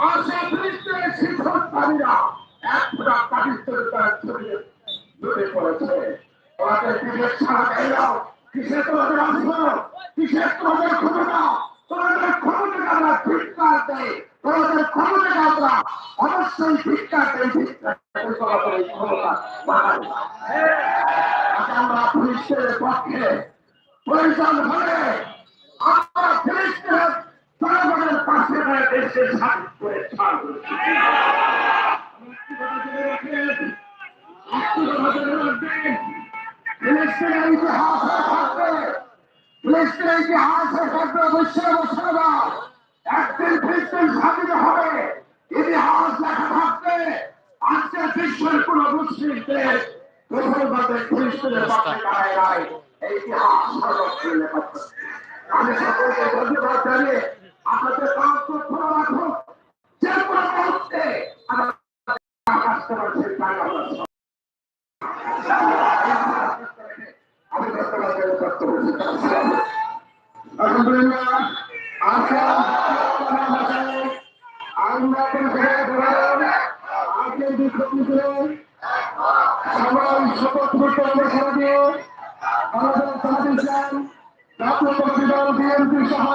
আশা ফিলিস্তিনের শিক্ষককারীরা এক ফোঁটা পাকিস্তানের তার ছড়িয়ে লুটে পড়েছে। ওনাদের বিবেক ছাড়া গেলেও কিসের তোমাদের অস্ত্র কিসের তোমাদের তোমাদের তোমাদের তোমাদের আমরা দেশকে স্বাধীন করে ছাড়বো ফিলিস্তিনের ইতিহাসে থাকবে। ফিলিস্তিনের ইতিহাসে থাকবে বিশ্বের বসাবা একদিন ফিলিস্তিন স্বাধীন হবে। ইতিহাস লেখা থাকবে। আজকে বিশ্বের কোন মুসলিমদের মুসলমানদের ফিলিস্তিনের পক্ষে দাঁড়ায় নাই। এই ইতিহাস সর্বত্র লেখা আমি সকলকে ধন্যবাদ জানিয়ে আলহামদুলিল্লাহ আজকে আমরা আজকের বিক্ষোভ সবাই শপথ করতে আমরা সারা দিয়ে আমাদের সহ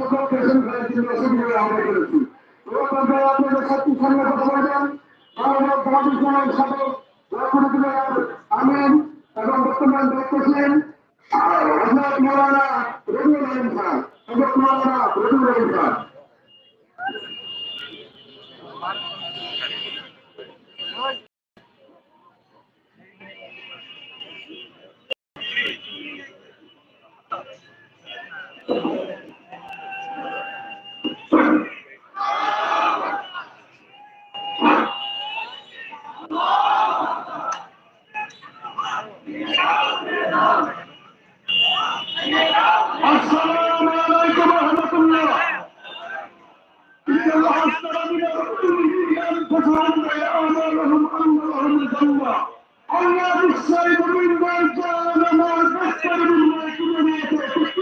সকল পেশেন্ট সেগুলো আমরা করেছি আমরা বাবু জানাই সাথে আমিন এবং বর্তমান দায়িত্বশীল হজরত মৌলানা রবিউল আলম খান। হজরত মৌলানা রবিউল আলম খান। আসসালামু الله بالسيد مما كان ما تسر مما كنا نتذكر